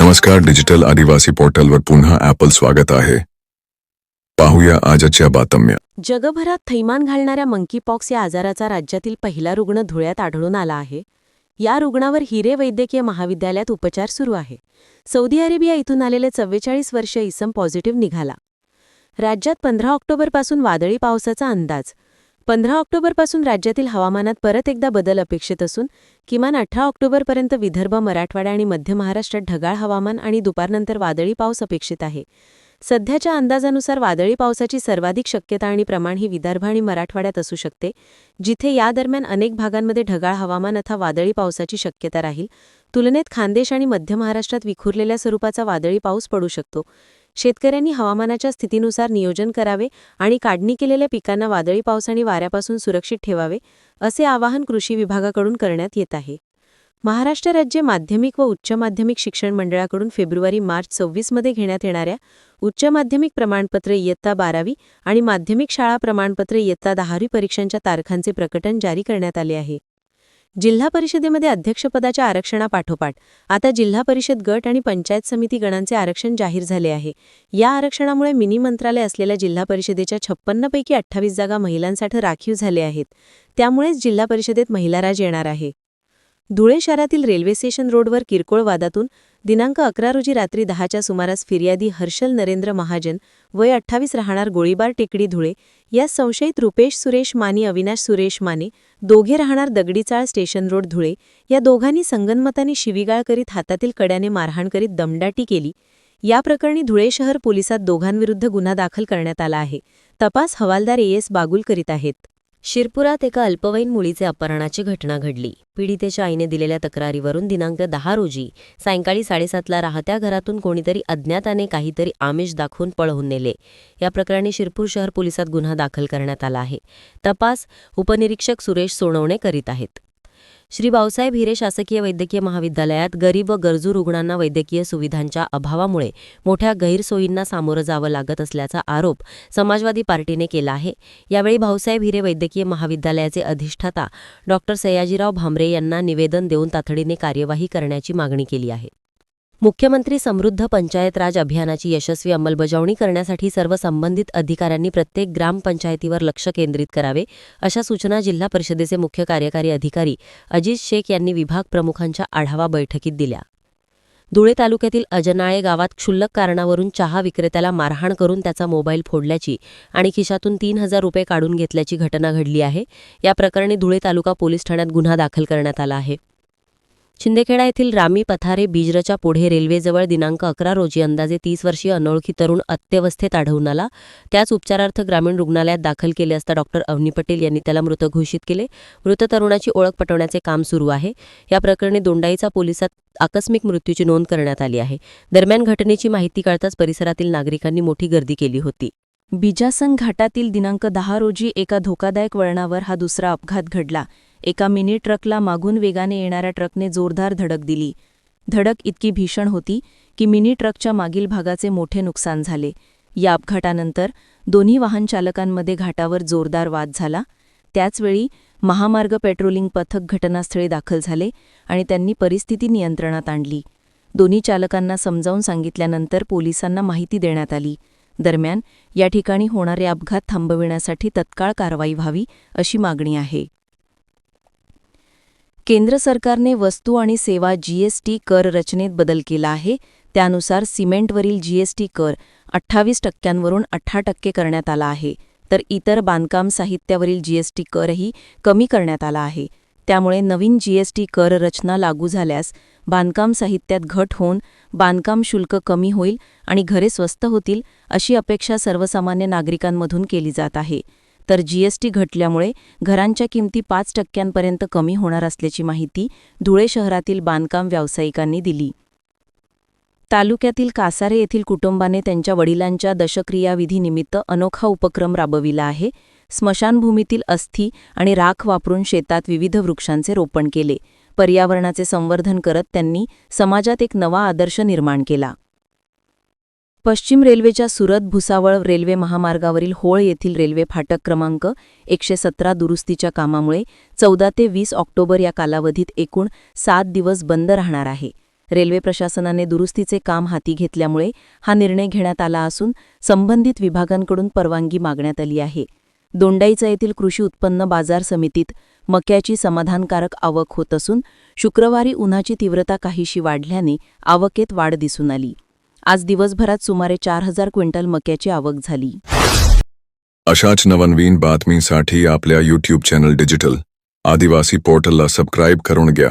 नमस्कार डिजिटल आदिवासी पोर्टलवर पुन्हा ॲपल स्वागत आहे. पाहूया आजच्या बातम्या. जगभरात थैमान घालणाऱ्या मंकीपॉक्स या आजाराचा राज्यातील पहिला रुग्ण धुळ्यात आढळून आला आहे. या रुग्णावर हिरे वैद्यकीय महाविद्यालयात उपचार सुरू आहे. सौदी अरेबिया इथून आलेले चव्वेचाळीस वर्ष इसम पॉझिटिव्ह निघाला. राज्यात पंधरा ऑक्टोबरपासून वादळी पावसाचा अंदाज. पंधरा ऑक्टोबरपासून राज्यातील हवामानात परत एकदा बदल अपेक्षित असून किमान अठरा ऑक्टोबरपर्यंत विदर्भ मराठवाडा आणि मध्य महाराष्ट्रात ढगाळ हवामान आणि दुपारनंतर वादळी पाऊस अपेक्षित आहे. सध्याच्या अंदाजानुसार वादळी पावसाची सर्वाधिक शक्यता आणि प्रमाण ही विदर्भ आणि मराठवाड्यात असू शकते जिथे या दरम्यान अनेक भागांमध्ये ढगाळ हवामान अथवा वादळी पावसाची शक्यता राहील. तुलनेत खानदेश आणि मध्य महाराष्ट्रात विखुरलेल्या स्वरूपाचा वादळी पाऊस पडू शकतो. शेतकऱ्यांनी हवामानाच्या स्थितीनुसार नियोजन करावे आणि काढणी केलेल्या पिकांना वादळी पाऊस आणि वाऱ्यापासून सुरक्षित ठेवावे असे आवाहन कृषी विभागाकडून करण्यात येत आहे. महाराष्ट्र राज्य माध्यमिक व उच्च माध्यमिक शिक्षण मंडळाकडून फेब्रुवारी मार्च सव्वीसमध्ये घेण्यात येणाऱ्या उच्च माध्यमिक प्रमाणपत्र इयत्ता बारावी आणि माध्यमिक शाळा प्रमाणपत्र इयत्ता दहावी परीक्षांच्या तारखांचे प्रकटन जारी करण्यात आले आहे. जिल्हा परिषदेमध्ये अध्यक्षपदाच्या आरक्षणापाठोपाठ आता जिल्हा परिषद गट आणि पंचायत समिती गणांचे आरक्षण जाहीर झाले आहे. या आरक्षणामुळे मिनी मंत्रालय असलेल्या जिल्हा परिषदेच्या छप्पन्नपैकी अठ्ठावीस जागा महिलांसाठी राखीव झाले आहेत. त्यामुळेच जिल्हा परिषदेत महिलाराज येणार आहे. धुळे शहरातील रेल्वे स्टेशन रोडवर किरकोळ वादातून दिनांक अकरा रोजी रात्री दहाच्या सुमारास फिर्यादी हर्षल नरेंद्र महाजन वय अठ्ठावीस राहणार गोळीबार टेकडी धुळे या संशयित रुपेश सुरेश माने अविनाश सुरेश माने दोघे राहणार दगडीचाळ स्टेशन रोड धुळे या दोघांनी संगनमताने शिवीगाळ करीत हातातील कड्याने मारहाण करीत दमदाटी केली. या प्रकरणी धुळे शहर पोलिसात दोघांविरुद्ध गुन्हा दाखल करण्यात आला आहे. तपास हवालदार ए एस बागुल करीत आहेत. शिरपुरात एका अल्पवयीन मुलीचे अपहरणाची घटना घडली. पीडितेच्या आईने दिलेल्या तक्रारीवरून दिनांक दहा रोजी सायंकाळी साडेसातला राहत्या घरातून कोणीतरी अज्ञाताने काहीतरी आमिष दाखवून पळवून नेले. या प्रकरणी शिरपूर शहर पोलिसात गुन्हा दाखल करण्यात आला आहे. तपास उपनिरीक्षक सुरेश सोनवणे करीत आहेत. श्री बावसाहेब हिरे शासकीय वैद्यकीय महाविद्यालयात गरीब व गरजू रुग्णांना वैद्यकीय सुविधांच्या अभावामुळे मोठ्या गैरसोयींना सामोरं जावं लागत असल्याचा आरोप समाजवादी पार्टीने केला आहे. यावेळी भाऊसाहेब हिरे वैद्यकीय महाविद्यालयाचे अधिष्ठाता डॉक्टर सयाजीराव भामरे यांना निवेदन देऊन तातडीने कार्यवाही करण्याची मागणी केली आहे. मुख्यमंत्री समृद्ध पंचायत राज अभियानाची यशस्वी अंमलबजावणी करण्यासाठी सर्व संबंधित अधिकाऱ्यांनी प्रत्येक ग्रामपंचायतीवर लक्ष केंद्रित करावे अशा सूचना जिल्हा परिषदेचे मुख्य कार्यकारी अधिकारी अजित शेख यांनी विभाग प्रमुखांच्या आढावा बैठकीत दिल्या. धुळे तालुक्यातील अजनाळे गावात क्षुल्लक कारणावरून चहा विक्रेत्याला मारहाण करून त्याचा मोबाईल फोडल्याची आणि खिशातून तीन हजार रुपये काढून घेतल्याची घटना घडली आहे. या प्रकरणी धुळे तालुका पोलीस ठाण्यात गुन्हा दाखल करण्यात आला आहे. शिंदेखेडा येथील रामी पथारे बीजरच्या पुढे रेल्वेजवळ दिनांक अकरा रोजी अंदाजे तीस वर्षीय अनोळखी तरुण अत्यवस्थेत आढळून आला. त्याच उपचारार्थ ग्रामीण रुग्णालयात दाखल केले असता डॉक्टर अवनी पटेल यांनी त्याला मृत घोषित केले. मृत तरुणाची ओळख पटवण्याचे काम सुरू आहे. या प्रकरणी दोंडाईचा पोलिसात आकस्मिक मृत्यूची नोंद करण्यात आली आहे. दरम्यान घटनेची माहिती कळताच परिसरातील नागरिकांनी मोठी गर्दी केली होती. बिजासन घाटातील दिनांक दहा रोजी एका धोकादायक वळणावर हा दुसरा अपघात घडला. एका मिनी ट्रकला मागून वेगाने येणाऱ्या ट्रकने जोरदार धडक दिली. धडक इतकी भीषण होती की मिनी ट्रकच्या मागील भागाचे मोठे नुकसान झाले. या अपघातानंतर दोन्ही वाहन चालकांमध्ये घाटावर जोरदार वाद झाला. त्याचवेळी महामार्ग पेट्रोलिंग पथक घटनास्थळी दाखल झाले आणि त्यांनी परिस्थिती नियंत्रणात आणली. दोन्ही चालकांना समजावून सांगितल्यानंतर पोलिसांना माहिती देण्यात आली. दरम्यान या ठिकाणी होणारे अपघात थांबविण्यासाठी तत्काळ कारवाई व्हावी अशी मागणी आहे. केंद्र सरकारने वस्तू आणि सेवा जीएसटी कर रचनेत बदल केला आहे. त्यानुसार सिमेंटवरील जीएसटी कर अठ्ठावीस टक्क्यांवरून अठरा टक्के करण्यात आला आहे. तर इतर बांधकाम साहित्यावरील जीएसटी करही कमी करण्यात आला आहे. त्यामुळे नवीन जीएसटी कर रचना लागू झाल्यास बांधकाम साहित्यात घट होऊन बांधकाम शुल्क कमी होईल आणि घरे स्वस्त होतील अशी अपेक्षा सर्वसामान्य नागरिकांमधून केली जात आहे. तर जीएसटी घटल्यामुळे घरांच्या किमती पाच टक्क्यांपर्यंत कमी होणार असल्याची माहिती धुळे शहरातील बांधकाम व्यावसायिकांनी दिली. तालुक्यातील कासारे येथील कुटुंबाने त्यांच्या वडिलांच्या दशक्रियाविधीनिमित्त अनोखा उपक्रम राबविला आहे. स्मशानभूमीतील अस्थी आणि राख वापरून शेतात विविध वृक्षांचे रोपण केले. पर्यावरणाचे संवर्धन करत त्यांनी समाजात एक नवा आदर्श निर्माण केला. पश्चिम रेल्वेच्या सुरत भुसावळ रेल्वे महामार्गावरील होळ येथील रेल्वे फाटक क्रमांक एकशे सतरा दुरुस्तीच्या कामामुळे चौदा ते वीस ऑक्टोबर या कालावधीत एकूण सात दिवस बंद राहणार आहे. रेल्वे प्रशासनाने दुरुस्तीचे काम हाती घेतल्यामुळे हा निर्णय घेण्यात आला असून संबंधित विभागांकडून परवानगी मागण्यात आली आहे. दोंडाईचा येथील कृषी उत्पन्न बाजार समितीत मक्याची समाधानकारक आवक होत असून शुक्रवारी उन्हाची तीव्रता काहीशी वाढल्याने आवकेत वाढ दिसून आली. आज दिवसभरात सुमारे चार हजार क्विंटल मक्याची आवक झाली. अशाच नवनवीन बातमीसाठी आपल्या यूट्यूब चॅनल डिजिटल आदिवासी पोर्टलला सबस्क्राईब करून घ्या.